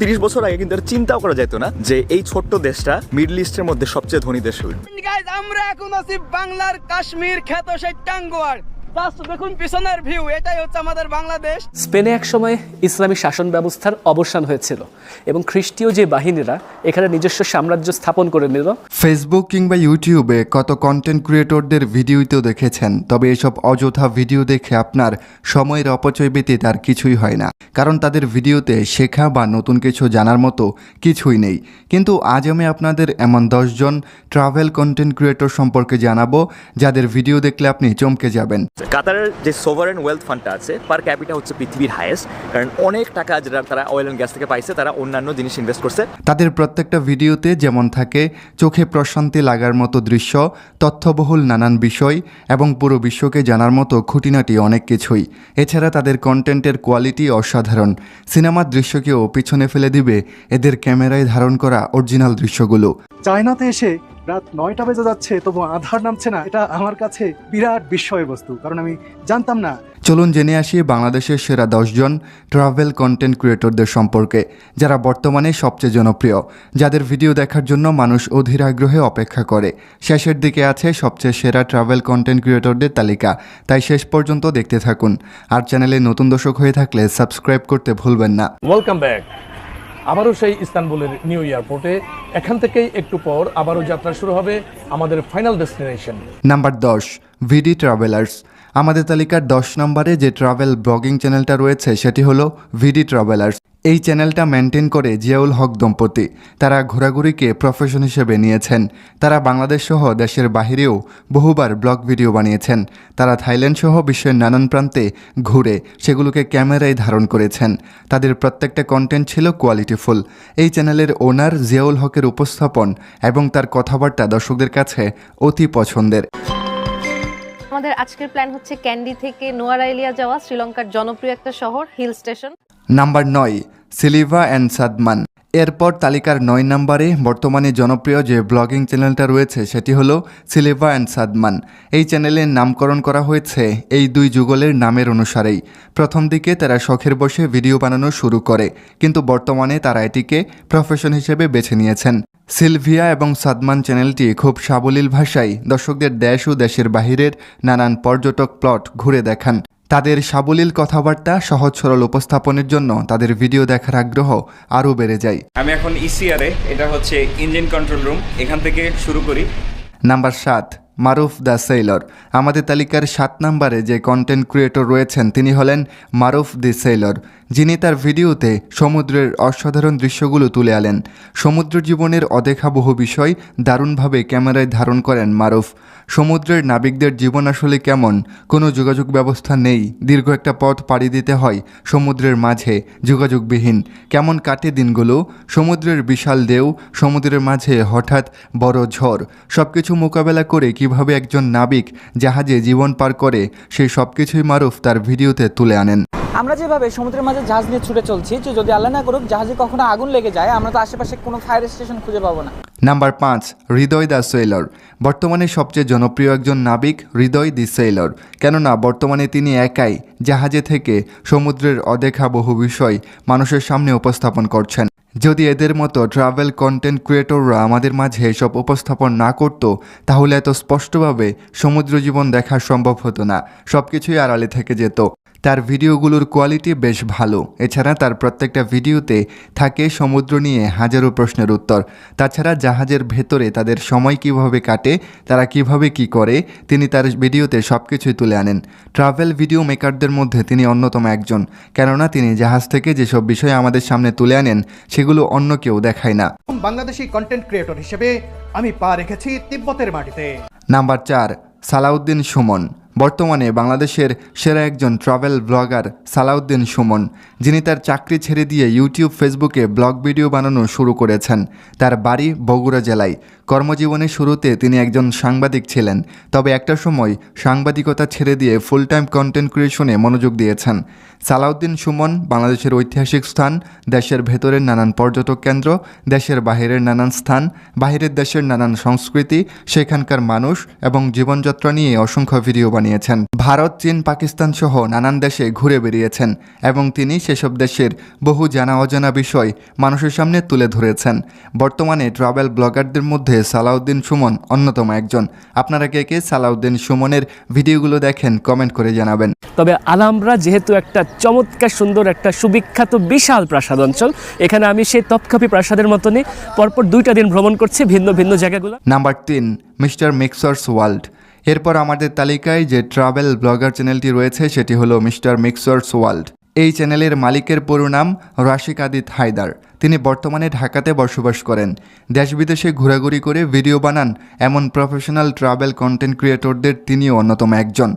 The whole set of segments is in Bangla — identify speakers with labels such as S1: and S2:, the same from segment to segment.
S1: তিরিশ বছর আগে কিন্তু আর চিন্তাও করা যেত না যে এই ছোট্ট দেশটা মিডল ইস্টের মধ্যে সবচেয়ে ধনী দেশ
S2: গাইজ আমরা এখন আছি বাংলার কাশ্মীর খ্যাত সেই টাঙ্গুয়ার জাস্ট দেখুন পিছনের ভিউ এটাই হচ্ছে আমাদের বাংলাদেশ।
S3: স্পেনে একসময় ইসলামী শাসন ব্যবস্থার অবসান হয়েছিল এবং খ্রিস্টীয় যে বাহিনীরা এখানে নিজস্ব সাম্রাজ্য স্থাপন করে নিল।
S4: ফেসবুক কিংবা ইউটিউবে কত কন্টেন্ট ক্রিয়েটরদের ভিডিওতেও দেখেছেন তবে এসব অযথা ভিডিও দেখে আপনার সময়ের অপচয় ব্যতীত তার কিছুই হয় না। কারণ তাদের ভিডিওতে শেখা বা নতুন কিছু জানার মতো কিছুই নেই। কিন্তু আজ আমি আপনাদের এমন দশজন ট্রাভেল কন্টেন্ট ক্রিয়েটর সম্পর্কে জানাব যাদের ভিডিও দেখলে আপনি চমকে যাবেন।
S1: কাতারের যে সোভারেন ওয়েলথ ফান্ডটা আছে পার ক্যাপিটা হচ্ছে পৃথিবীর হাইয়েস্ট কারণ অনেক টাকা যেটা তারা অয়েল অ্যান্ড গ্যাস থেকে পাইছে তারা অন্যান্য জিনিস ইনভেস্ট করছে।
S4: তাদের প্রত্যেকটা ভিডিওতে যেমন থাকে চোখে প্রশান্তি লাগার মতো দৃশ্য তথ্যবহুল নানান বিষয় এবং পুরো বিশ্বকে জানার মতো খুঁটিনাটি অনেক কিছুই। এছাড়া তাদের কন্টেন্টের কোয়ালিটি অসাধারণ। সিনেমার দৃশ্যকেও পিছনে ফেলে দিবে এদের ক্যামেরায় ধারণ করা অরিজিনাল দৃশ্যগুলো।
S5: চায়নাতে এসে রাত নয়টা বেজে যাচ্ছে তবু আধার নামছে না। এটা আমার কাছে বিরাট বিস্ময় বস্তু কারণ আমি জানতাম না।
S4: চলুন জেনে আসি বাংলাদেশের সেরা দশজন ট্রাভেল কন্টেন্ট ক্রিয়েটরদের সম্পর্কে যারা বর্তমানে সবচেয়ে জনপ্রিয় যাদের ভিডিও দেখার জন্য মানুষ অধীর আগ্রহে অপেক্ষা করে। শেষের দিকে আছে সবচেয়ে সেরা ট্রাভেল কন্টেন্ট ক্রিয়েটরদের তালিকা তাই শেষ পর্যন্ত দেখতে থাকুন। আর চ্যানেলে নতুন দর্শক হয়ে থাকলে সাবস্ক্রাইব করতে ভুলবেন না।
S6: ওয়েলকাম ব্যাক আবারও সেই ইস্তানবুলের নিউ এয়ারপোর্টে। এখান থেকেই একটু পর আবারও যাত্রা শুরু হবে আমাদের ফাইনাল ডেস্টিনেশন।
S4: নাম্বার দশ, ভিডি ট্রাভেলার্স। আমাদের তালিকার দশ নম্বরে যে ট্রাভেল ব্লগিং চ্যানেলটা রয়েছে, সেটি হলো ভিডি ট্রাভেলার্স। এই চ্যানেলটা মেনটেন করে জিয়াউল হক দম্পতি। তারা ঘোরাঘুরিকে প্রফেশন হিসেবে নিয়েছেন। তারা বাংলাদেশ সহ দেশের বাহিরেও বহুবার ব্লগ ভিডিও বানিয়েছেন। তারা থাইল্যান্ড সহ বিশ্বের নানান প্রান্তে ঘুরে সেগুলোকে ক্যামেরায় ধারণ করেছেন। তাদের প্রত্যেকটা কন্টেন্ট ছিল কোয়ালিটিফুল এই চ্যানেলের ওনার জিয়াউল হকের উপস্থাপন এবং তার কথাবার্তা দর্শকদের কাছে অতি পছন্দের।
S7: আমাদের আজকের প্ল্যান হচ্ছে ক্যান্ডি থেকে নোয়ারাইলিয়া যাওয়া, শ্রীলঙ্কার জনপ্রিয় একটা শহর হিল স্টেশন
S4: নাম্বার নয়, সিলিভা অ্যান্ড সাদমান। এরপর তালিকার নয় নম্বরে বর্তমানে জনপ্রিয় যে ব্লগিং চ্যানেলটা রয়েছে, সেটি হলো সিলেভা অ্যান্ড সাদমান। এই চ্যানেলের নামকরণ করা হয়েছে এই দুই যুগলের নামের অনুসারেই। প্রথম দিকে তারা শখের বসে ভিডিও বানানো শুরু করে, কিন্তু বর্তমানে তারা এটিকে প্রফেশন হিসেবে বেছে নিয়েছেন। সিলভিয়া এবং সাদমান চ্যানেলটি খুব সাবলীল ভাষায় দর্শকদের দেশ ও দেশের বাহিরের নানান পর্যটক প্লট ঘুরে দেখান। তাদের সাবলীল কথাবার্তা সহজ সরল উপস্থাপনের জন্য তাদের ভিডিও দেখার আগ্রহ আরও বেড়ে যায়।
S8: আমি এখন ইসিআরে এটা হচ্ছে ইঞ্জিন কন্ট্রোল রুম এখান থেকে শুরু করি।
S4: নাম্বার সাত মারুফ দ্য সেইলর। আমাদের তালিকার সাত নম্বরে যে কন্টেন্ট ক্রিয়েটর রয়েছেন তিনি হলেন মারুফ দি সেইলর। যিনি তার ভিডিওতে সমুদ্রের অসাধারণ দৃশ্যগুলো তুলে আনেন। সমুদ্র জীবনের অদেখা বহু বিষয় দারুণভাবে ক্যামেরায় ধারণ করেন মারুফ। সমুদ্রের নাবিকদের জীবন আসলে কেমন, কোনো যোগাযোগ ব্যবস্থা নেই, দীর্ঘ একটা পথ পাড়ি দিতে হয় সমুদ্রের মাঝে, যোগাযোগবিহীন। কেমন কাটে দিনগুলো? সমুদ্রের বিশাল ঢেউ, সমুদ্রের মাঝে হঠাৎ বড় ঝড়। সব কিছু মোকাবেলা করে কীভাবে একজন নাবিক জাহাজে জীবন পার করে সেই সব কিছুই মারুফ তার ভিডিওতে তুলে আনেন।
S2: আমরা যেভাবে সমুদ্রের মাঝে জাহাজ নিয়ে ছুটে চলছি, যে যদি আল্লাহ না করুক, জাহাজে কখনো আগুন লেগে যায়, আমরা তো আশেপাশে কোনো ফায়ার স্টেশন খুঁজে পাবো না।
S4: নাম্বার পাঁচ, হৃদয় দ্য সেলর বর্তমানে সবচেয়ে জনপ্রিয় একজন নাবিক হৃদয় দি সেলর কেননা, বর্তমানে তিনি একাই জাহাজে থেকে সমুদ্রের অদেখা বহু বিষয় মানুষের সামনে উপস্থাপন করছেন। যদি এদের মতো ট্রাভেল কন্টেন্ট ক্রিয়েটররা আমাদের মাঝে এসব উপস্থাপন না করত, তাহলে এত স্পষ্টভাবে সমুদ্র জীবন দেখা সম্ভব হতো না। সব কিছুই আড়ালে থেকে যেত। তার ভিডিওগুলোর কোয়ালিটি বেশ ভালো। এছাড়া তার প্রত্যেকটা ভিডিওতে থাকে সমুদ্র নিয়ে হাজারো প্রশ্নের উত্তর। তাছাড়া জাহাজের ভেতরে তাদের সময় কীভাবে কাটে তারা কীভাবে কি করে তিনি তার ভিডিওতে সব কিছুই তুলে আনেন। ট্রাভেল ভিডিও মেকারদের মধ্যে তিনি অন্যতম একজন কেননা তিনি জাহাজ থেকে যেসব বিষয় আমাদের সামনে তুলে আনেন সেগুলো অন্য কেউ দেখায় না।
S5: বাংলাদেশি কন্টেন্ট ক্রিয়েটর হিসেবে আমি পা রেখেছি তিব্বতের মাটিতে।
S4: নাম্বার চার সালাউদ্দিন সুমন। বর্তমানে বাংলাদেশের সেরা একজন ট্রাভেল ব্লগার সালাউদ্দিন সুমন, যিনি তার চাকরি ছেড়ে দিয়ে ইউটিউব ফেসবুকে ব্লগ ভিডিও বানানো শুরু করেছেন। তার বাড়ি বগুড়া জেলায়। কর্মজীবনের শুরুতে তিনি একজন সাংবাদিক ছিলেন, তবে একটা সময় সাংবাদিকতা ছেড়ে দিয়ে ফুল টাইম কন্টেন্ট ক্রিয়েশনে মনোযোগ দিয়েছেন। সালাউদ্দিন সুমন বাংলাদেশের ঐতিহাসিক স্থান, দেশের ভেতরের নানান পর্যটক কেন্দ্র, দেশের বাহিরের নানান স্থান, বাহিরের দেশের নানান সংস্কৃতি, সেখানকার মানুষ এবং জীবনযাত্রা নিয়ে অসংখ্য ভিডিও বানিয়ে বানিয়েছেন ভারত চীন পাকিস্তান সহ নানান দেশে ঘুরে বেরিয়েছেন এবং তিনি সেসব দেশের বহু জানা অজানা বিষয় মানুষের সামনে তুলে ধরেছেন। বর্তমানে ট্রাভেল ব্লগারদের মধ্যে সালাউদ্দিন সুমন অন্যতম একজন। আপনারা কে কে সালাউদ্দিন সুমনের ভিডিওগুলো দেখেন কমেন্ট করে জানাবেন।
S3: তবে আলামরা যেহেতু একটা চমৎকার সুন্দর একটা সুবিখ্যাত বিশাল প্রাসাদ অঞ্চল এখানে আমি সেই তপকাপি প্রাসাদের মতনই পরপর দুইটা দিন ভ্রমণ করছি ভিন্ন ভিন্ন জায়গাগুলো।
S4: নাম্বার তিন মিস্টার মিক্সার্স ওয়ার্ল্ড। এরপর আমাদের তালিকায় যে ট্রাভেল ব্লগার চ্যানেলটি রয়েছে, সেটি হলো মিস্টার মিক্সার্স ওয়ার্ল্ড। এই চ্যানেলের মালিকের পুরো নাম রাশিক আদিত হায়দার। তিনি বর্তমানে ঢাকাতে বসবাস করেন। দেশ বিদেশে ঘোরাঘুরি করে ভিডিও বানান এমন প্রফেশনাল ট্রাভেল কন্টেন্ট ক্রিয়েটরদের তিনি অন্যতম একজন।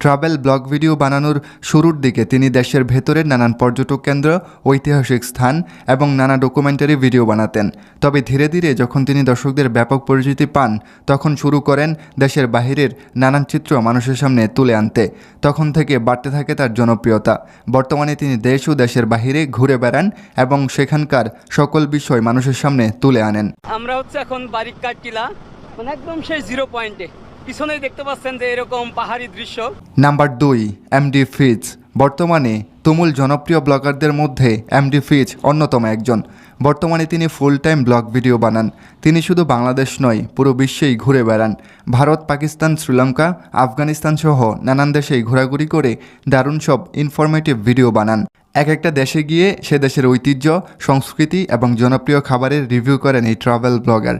S4: ট্রাভেল ব্লগ ভিডিও বানানোর শুরুর দিকে তিনি দেশের ভেতরের নানান পর্যটক কেন্দ্র, ঐতিহাসিক স্থান এবং নানা ডকুমেন্টারি ভিডিও বানাতেন। তবে ধীরে ধীরে যখন তিনি দর্শকদের ব্যাপক পরিচিতি পান, তখন শুরু করেন দেশের বাহিরের নানান চিত্র মানুষের সামনে তুলে আনতে। তখন থেকে বাড়তে থাকে তার জনপ্রিয়তা। বর্তমানে তিনি দেশ ও দেশের বাহিরে ঘুরে বেড়ান এবং সেখানকার সকল বিষয় মানুষের সামনে তুলে আনেন।
S2: আমরা হচ্ছে এখন বারিকার টিলা মানে একদম সেই জিরো পয়েন্টে পিছনেই দেখতে পাচ্ছেন যে এরকম পাহাড়ি দৃশ্য।
S4: নাম্বার দুই এমডি ফিজ। বর্তমানে তুমুল জনপ্রিয় ব্লগারদের মধ্যে এমডি ফিজ অন্যতম একজন। বর্তমানে তিনি ফুল টাইম ব্লগ ভিডিও বানান। তিনি শুধু বাংলাদেশ নয়, পুরো বিশ্বেই ঘুরে বেড়ান। ভারত, পাকিস্তান, শ্রীলঙ্কা, আফগানিস্তান সহ নানান দেশেই ঘোরাঘুরি করে দারুণ সব ইনফরমেটিভ ভিডিও বানান। এক একটা দেশে গিয়ে সে দেশের ঐতিহ্য, সংস্কৃতি এবং জনপ্রিয় খাবারের রিভিউ করেন এই ট্রাভেল ব্লগার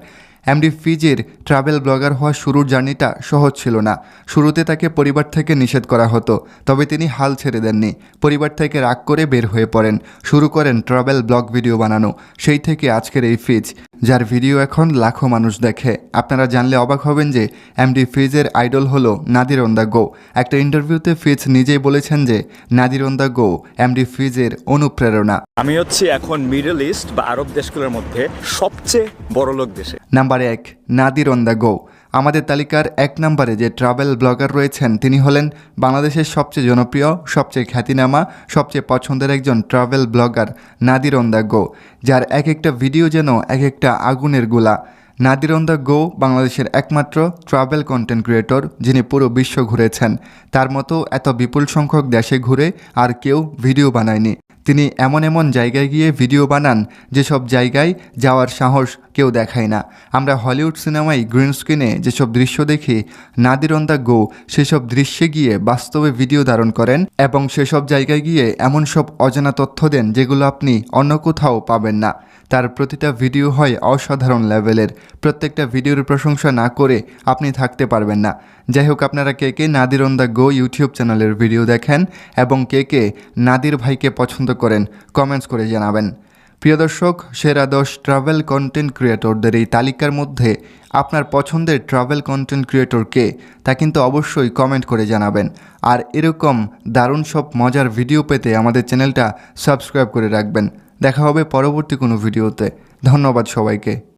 S4: এমডি ফিজির ট্রাভেল ব্লগার হওয়া শুরুর জার্নিটা সহজ ছিল না। শুরুতে তাকে পরিবার থেকে নিষেধ করা হতো, তবে তিনি হাল ছেড়ে দেননি। পরিবার থেকে রাগ করে বের হয়ে পড়েন। শুরু করেন ট্রাভেল ব্লগ ভিডিও বানানো। সেই থেকে আজকের এই ফিজ। যার ভিডিও এখন লাখো মানুষ দেখে। আপনারা জানলে অবাক হবেন যে এমডি ফিজের আইডল হলো নাদির অন্দা গো। একটা ইন্টারভিউতে ফিজ নিজেই বলেছেন যে নাদির অন্দা গো এমডি ফিজের অনুপ্রেরণা।
S1: আমি হচ্ছি এখন মিডল ইস্ট বা আরব দেশগুলোর মধ্যে সবচেয়ে বড় লোক দেশে।
S4: নাম্বার এক নাদির অন্দা গো। আমাদের তালিকার এক নম্বরে যে ট্রাভেল ব্লগার রয়েছেন, তিনি হলেন বাংলাদেশের সবচেয়ে জনপ্রিয়, সবচেয়ে খ্যাতিনামা, সবচেয়ে পছন্দের একজন travel blogger Nadir on go, যার এক একটা ভিডিও যেন এক একটা আগুনের গোলা। নাদির অন গো বাংলাদেশের একমাত্র ট্রাভেল কন্টেন্ট ক্রিয়েটর, যিনি পুরো বিশ্ব ঘুরেছেন। তার মতো এত বিপুল সংখ্যক দেশে ঘুরে আর কেউ ভিডিও বানায়নি। তিনি এমন এমন জায়গায় গিয়ে ভিডিও বানান, যেসব জায়গায় যাওয়ার সাহস কেউ দেখায় না। আমরা হলিউড সিনেমায় গ্রিন স্ক্রিনে যেসব দৃশ্য দেখি, নাদির অন দ্য গো, সেসব দৃশ্যে গিয়ে বাস্তবে ভিডিও ধারণ করেন এবং সেসব জায়গায় গিয়ে এমন সব অজানা তথ্য দেন যেগুলো আপনি অন্য কোথাও পাবেন না। তার প্রতিটা ভিডিও হয় অসাধারণ লেভেলের। প্রত্যেকটা ভিডিওর প্রশংসা না করে আপনি থাকতে পারবেন না। যাই হোক, আপনারা কে কে Nadir on the go YouTube চ্যানেলের ভিডিও দেখেন এবং কে কে নাদির ভাইকে পছন্দ করেন কমেন্টস করে জানাবেন। প্রিয় দর্শক, সেরা দশ ট্রাভেল কন্টেন্ট ক্রিয়েটরদের এই তালিকার মধ্যে আপনার পছন্দের ট্রাভেল কন্টেন্ট ক্রিয়েটর কে, তা কিন্তু অবশ্যই কমেন্ট করে জানাবেন। আর এরকম দারুণ সব মজার ভিডিও পেতে আমাদের চ্যানেলটা সাবস্ক্রাইব করে রাখবেন। দেখা হবে পরবর্তী কোনো ভিডিওতে। ধন্যবাদ সবাইকে।